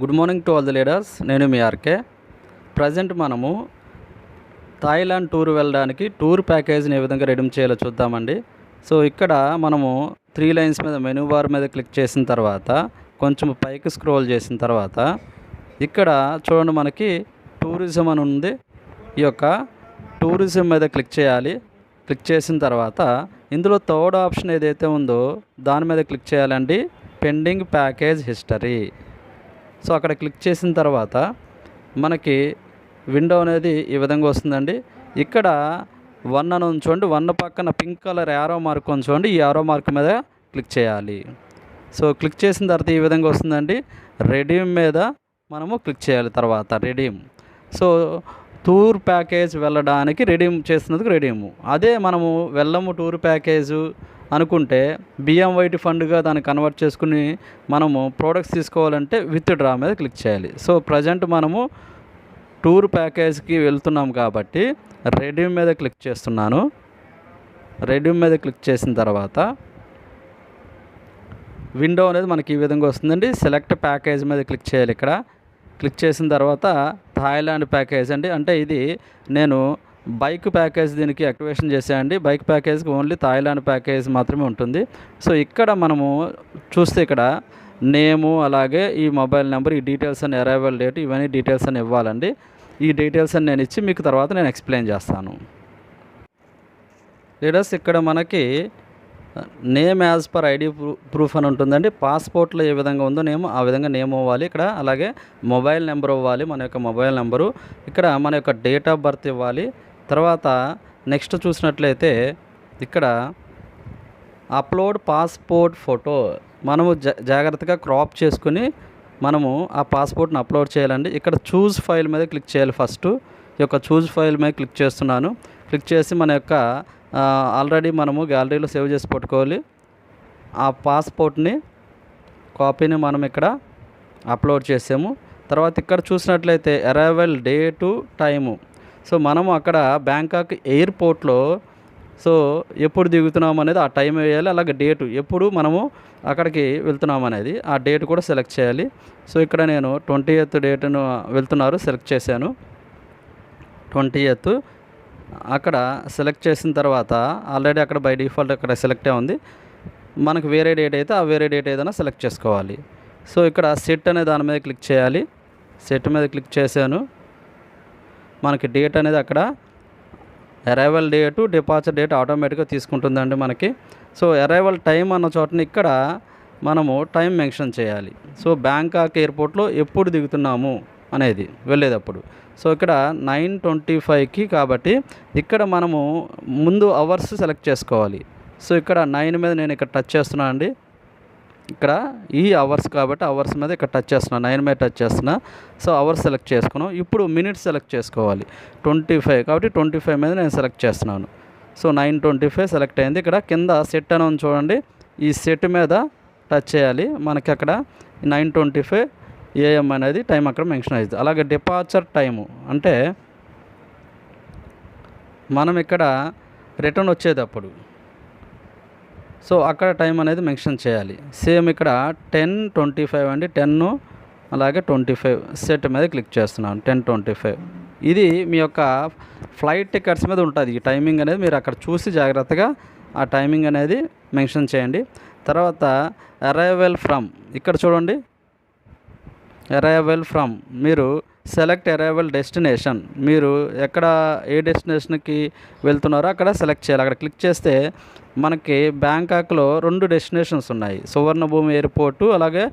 Good morning to all the leaders నేను మీ RK. Present మనము థాయిలాండ్ టూర్ వెళ్ళడానికి టూర్ ప్యాకేజ్ని ఏ విధంగా రెడీమ్ చేయాలో చూద్దామండి. సో ఇక్కడ మనము త్రీ లైన్స్ మీద మెనూ బార్ మీద క్లిక్ చేసిన తర్వాత కొంచెం పైకి స్క్రోల్ చేసిన తర్వాత ఇక్కడ చూడండి మనకి టూరిజం అని ఉంది. ఈ యొక్క టూరిజం మీద క్లిక్ చేయాలి. క్లిక్ చేసిన తర్వాత ఇందులో థర్డ్ ఆప్షన్ ఏదైతే ఉందో దాని మీద క్లిక్ చేయాలండి. పెండింగ్ ప్యాకేజ్ హిస్టరీ సో అక్కడ క్లిక్ చేసిన తర్వాత మనకి విండో అనేది ఈ విధంగా వస్తుందండి. ఇక్కడ వన్ అని ఉంచోండి. వన్ పక్కన పింక్ కలర్ యారో మార్క్ ఉంచుకోండి ఈ యారో మార్క్ మీద క్లిక్ చేయాలి. సో క్లిక్ చేసిన తర్వాత ఈ విధంగా వస్తుందండి. రెడీమ్ మీద మనము క్లిక్ చేయాలి తర్వాత రెడీమ్. సో టూర్ ప్యాకేజ్ వెళ్ళడానికి రెడీమ్ చేసినందుకు రెడీము అదే మనము వెళ్ళము టూర్ ప్యాకేజు అనుకుంటే బియ్యం వైట్ ఫండ్గా దాన్ని కన్వర్ట్ చేసుకుని మనము ప్రోడక్ట్స్ తీసుకోవాలంటే విత్ డ్రా మీద క్లిక్ చేయాలి. సో ప్రజెంట్ మనము టూర్ ప్యాకేజ్కి వెళ్తున్నాం కాబట్టి రెడీమ్ మీద క్లిక్ చేస్తున్నాను. రెడీమ్ మీద క్లిక్ చేసిన తర్వాత విండో అనేది మనకి ఈ విధంగా వస్తుందండి. సెలెక్ట్ ప్యాకేజ్ మీద క్లిక్ చేయాలి ఇక్కడ. క్లిక్ చేసిన తర్వాత థాయిలాండ్ ప్యాకేజ్ అండి. అంటే ఇది నేను బైక్ ప్యాకేజ్ దీనికి యాక్టివేషన్ చేసేయండి బైక్ ప్యాకేజ్కి ఓన్లీ థాయిలాండ్ ప్యాకేజ్ మాత్రమే ఉంటుంది. సో ఇక్కడ మనము చూస్తే ఇక్కడ నేము అలాగే ఈ మొబైల్ నెంబర్ ఈ డీటెయిల్స్ అని అరైవల్ డేట్ ఇవన్నీ డీటెయిల్స్ అని ఇవ్వాలండి. ఈ డీటెయిల్స్ అని నేను ఇచ్చి మీకు తర్వాత నేను ఎక్స్ప్లెయిన్ చేస్తాను. లీడర్స్ ఇక్కడ మనకి name as per ID proof అని ఉంటుందండి. పాస్పోర్ట్లో ఏ విధంగా ఉందో నేమ్ ఆ విధంగా నేమ్ ఇవ్వాలి. ఇక్కడ అలాగే మొబైల్ నెంబర్ ఇవ్వాలి మన యొక్క మొబైల్ నెంబరు. ఇక్కడ మన యొక్క డేట్ ఆఫ్ బర్త్ ఇవ్వాలి. తర్వాత నెక్స్ట్ చూసినట్లయితే ఇక్కడ అప్లోడ్ పాస్పోర్ట్ ఫోటో. మనము జా జాగ్రత్తగా క్రాప్ చేసుకుని మనము ఆ పాస్పోర్ట్ని అప్లోడ్ చేయాలండి. ఇక్కడ చూజ్ ఫైల్ మీద క్లిక్ చేయాలి ఫస్ట్. ఈ యొక్క చూజ్ ఫైల్ మీద క్లిక్ చేస్తున్నాను. క్లిక్ చేసి మన యొక్క ఆల్రెడీ మనము గ్యాలరీలో సేవ్ చేసి పెట్టుకోవాలి. ఆ పాస్పోర్ట్ని కాపీని మనం ఇక్కడ అప్లోడ్ చేసాము. తర్వాత ఇక్కడ చూసినట్లయితే అరైవల్ డేటు టైము సో మనము అక్కడ బ్యాంకాక్ ఎయిర్పోర్ట్లో సో ఎప్పుడు దిగుతున్నాం అనేది ఆ టైం వేయాలి అలాగే డేటు ఎప్పుడు మనము అక్కడికి వెళ్తున్నాం అనేది ఆ డేట్ కూడా సెలెక్ట్ చేయాలి. సో ఇక్కడ నేను ట్వంటీ ఎయిత్ డేట్ను వెళ్తున్నారు సెలెక్ట్ చేశాను. ట్వంటీ ఎయిత్ అక్కడ సెలెక్ట్ చేసిన తర్వాత ఆల్రెడీ అక్కడ బై డిఫాల్ట్ అక్కడ సెలెక్టే ఉంది. మనకు వేరే డేట్ అయితే ఆ వేరే డేట్ ఏదైనా సెలెక్ట్ చేసుకోవాలి. సో ఇక్కడ సెట్ అనే దాని మీద క్లిక్ చేయాలి. సెట్ మీద క్లిక్ చేశాను. మనకి డేట్ అనేది అక్కడ అరైవల్ డేటు డిపార్చర్ డేట్ ఆటోమేటిక్గా తీసుకుంటుందండి మనకి. సో అరైవల్ టైం అన్న చోటని ఇక్కడ మనము టైం మెన్షన్ చేయాలి. సో బ్యాంకాక్ ఎయిర్పోర్ట్లో ఎప్పుడు దిగుతున్నాము అనేది వెళ్ళేటప్పుడు. సో ఇక్కడ నైన్ ట్వంటీ ఫైవ్కి కాబట్టి ఇక్కడ మనము ముందు అవర్స్ సెలెక్ట్ చేసుకోవాలి. సో ఇక్కడ నైన్ మీద నేను ఇక్కడ టచ్ చేస్తున్నాను అండి. ఇక్కడ ఈ అవర్స్ కాబట్టి అవర్స్ మీద ఇక్కడ టచ్ చేస్తున్నా నైన్ మీద టచ్ చేస్తున్నా. సో అవర్స్ సెలెక్ట్ చేసుకున్నాం. ఇప్పుడు మినిట్స్ సెలెక్ట్ చేసుకోవాలి. ట్వంటీ ఫైవ్ కాబట్టి ట్వంటీ ఫైవ్ మీద నేను సెలెక్ట్ చేస్తున్నాను. So nine twenty five select అయింది. ఇక్కడ కింద సెట్ అని చూడండి. ఈ సెట్ మీద టచ్ చేయాలి. మనకి అక్కడ నైన్ ట్వంటీ ఫైవ్ ఏఎం అనేది టైం అక్కడ మెన్షన్ అవుతుంది అలాగే డిపార్చర్ టైము అంటే మనం ఇక్కడ రిటర్న్ వచ్చేటప్పుడు. సో అక్కడ టైం అనేది మెన్షన్ చేయాలి. సేమ్ ఇక్కడ టెన్ ట్వంటీ ఫైవ్ అండి. టెన్ అలాగే ట్వంటీ ఫైవ్ సెట్ మీద క్లిక్ చేస్తున్నాను. Ten twenty five. ఇది మీ యొక్క ఫ్లైట్ టికెట్స్ మీద ఉంటుంది. ఈ టైమింగ్ అనేది మీరు అక్కడ చూసి జాగ్రత్తగా ఆ టైమింగ్ అనేది మెన్షన్ చేయండి. తర్వాత అరైవల్ ఫ్రమ్. ఇక్కడ చూడండి. అరైవల్ ఫ్రమ్ మీరు సెలెక్ట్ అరైవల్ డెస్టినేషన్ మీరు ఎక్కడ ఏ డెస్టినేషన్కి వెళ్తున్నారో అక్కడ సెలెక్ట్ చేయాలి. అక్కడ క్లిక్ చేస్తే మనకి బ్యాంకాక్లో రెండు డెస్టినేషన్స్ ఉన్నాయి. సువర్ణభూమి ఎయిర్పోర్టు అలాగే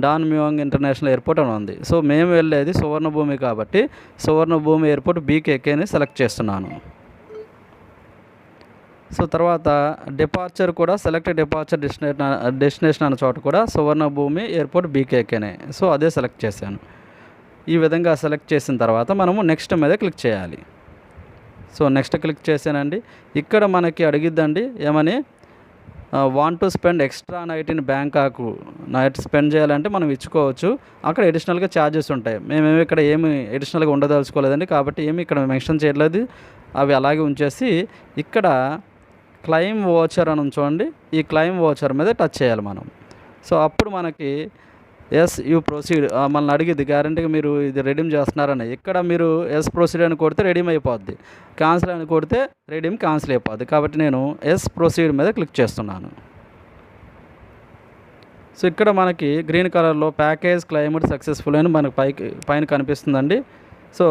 డాన్ మ్యూంగ్ ఇంటర్నేషనల్ ఎయిర్పోర్ట్ అని ఉంది. సో మేము వెళ్ళేది సువర్ణభూమి కాబట్టి సువర్ణభూమి ఎయిర్పోర్ట్ బీకేకేని సెలెక్ట్ చేస్తున్నాను. సో తర్వాత డిపార్చర్ కూడా సెలెక్ట్ డిపార్చర్ డెస్టినేషన్ డెస్టినేషన్ అన్న చోట కూడా సువర్ణభూమి ఎయిర్పోర్ట్ బీకేకేనే సో అదే సెలెక్ట్ చేశాను. ఈ విధంగా సెలెక్ట్ చేసిన తర్వాత మనము నెక్స్ట్ మీద క్లిక్ చేయాలి. సో నెక్స్ట్ క్లిక్ చేశానండి. ఇక్కడ మనకి అడిగిద్దండి ఏమని? Want to spend extra night in Bangkok night spend చేయాలంటే మనం ఇచ్చుకోవచ్చు. అక్కడ ఎడిషనల్గా ఛార్జెస్ ఉంటాయి. మేమేమి ఇక్కడ ఏమి ఎడిషనల్గా ఉండదలుచుకోలేదండి. కాబట్టి ఏమి ఇక్కడ మెన్షన్ చేయలేదు అవి అలాగే ఉంచేసి ఇక్కడ క్లైమ్ ఓచర్ అని చూడండి ఈ క్లైమ్ ఓచర్ మీద టచ్ చేయాలి మనం. సో అప్పుడు మనకి ఎస్ యూ ప్రొసీడ్ మనల్ని అడిగిద్ది గ్యారంటీగా మీరు ఇది రెడీమ్ చేస్తున్నారని. ఇక్కడ మీరు ఎస్ ప్రొసీడ్ అని కొడితే రెడీమ్ అయిపోద్ది. క్యాన్సిల్ అని కొడితే రెడీమ్ క్యాన్సిల్ అయిపోద్ది. కాబట్టి నేను ఎస్ ప్రొసీడ్ మీద క్లిక్ చేస్తున్నాను. సో ఇక్కడ మనకి గ్రీన్ కలర్లో ప్యాకేజ్ క్లైమేట్ సక్సెస్ఫుల్ అని మనకు పైకి పైన కనిపిస్తుందండి. సో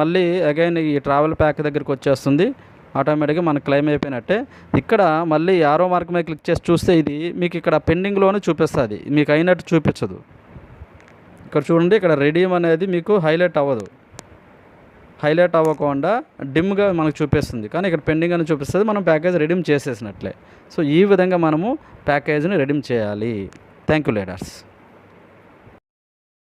మళ్ళీ అగైన్ ఈ ట్రావెల్ ప్యాక్ దగ్గరికి వచ్చేస్తుంది. ఆటోమేటిక్గా మనకు క్లెయిమ్ అయిపోయినట్టే. ఇక్కడ మళ్ళీ యారో మార్క్ మీద క్లిక్ చేసి చూస్తే ఇది మీకు ఇక్కడ పెండింగ్లోనే చూపిస్తుంది. మీకు అయినట్టు చూపించదు. ఇక్కడ చూడండి ఇక్కడ రెడీమ్ అనేది మీకు హైలైట్ అవ్వదు. హైలైట్ అవ్వకుండా డిమ్గా మనకు చూపిస్తుంది. కానీ ఇక్కడ పెండింగ్ అని చూపిస్తుంది. మనం ప్యాకేజ్ రెడీమ్ చేసేసినట్లే. సో ఈ విధంగా మనము ప్యాకేజ్ని రెడీమ్ చేయాలి. Thank you leaders